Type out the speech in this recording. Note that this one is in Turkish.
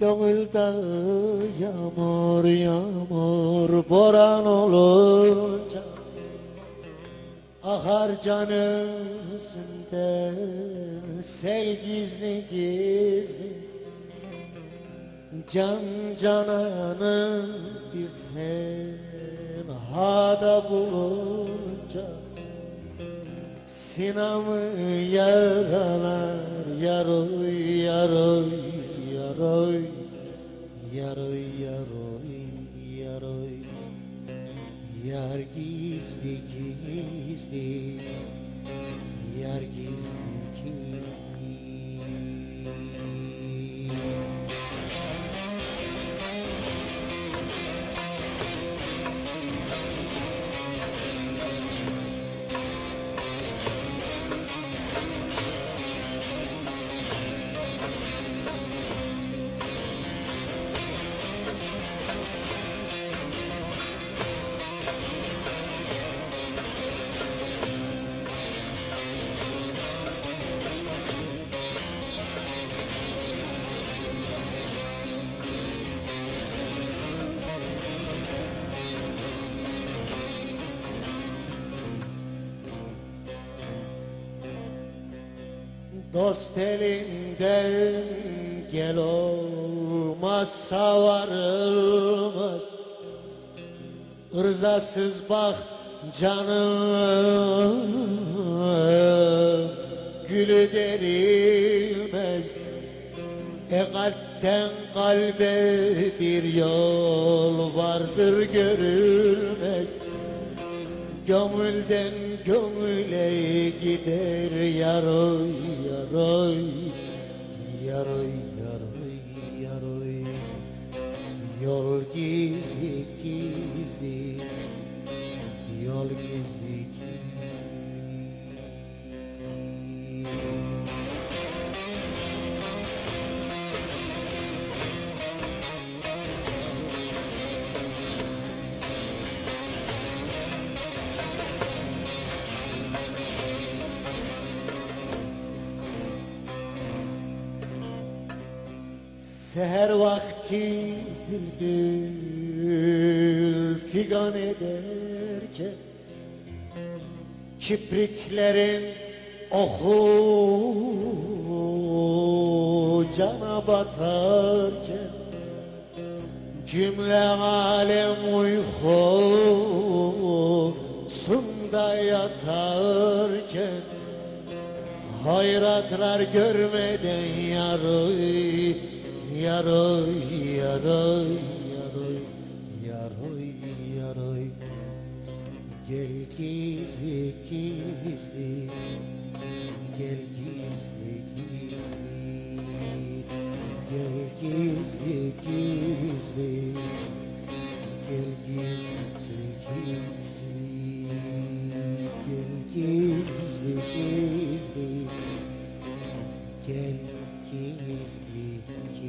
dağı yağmur yağmur boran olunca Akar can özünden sel gizli gizli Can cananı bir tenhada bulunca Sinamı yaralar yaroy yaroy yaroy Yaroy yaroy yaroy Yar gizli gizli Yar Dost elinden gel olmazsa varılmaz. Rızasız bak canım Gülü derilmez. E kalpten kalbe bir yol vardır görülmez. Gönülden gönüle gider yaroy yaroy Yaroy yaroy yaroy. Yol gizli gizli Yol gizli gizli Seher vakti bülbül figan ederken Kipriklerin oku cana batarken Cümle alem uykusunda yatarken Hayratlar görmeden yaroy yaroy yaroy yaroy yaroy gel gel gizli gizli gel gizli gizli. Gel gizli gizli gel gizli gizli gel gizli gizli.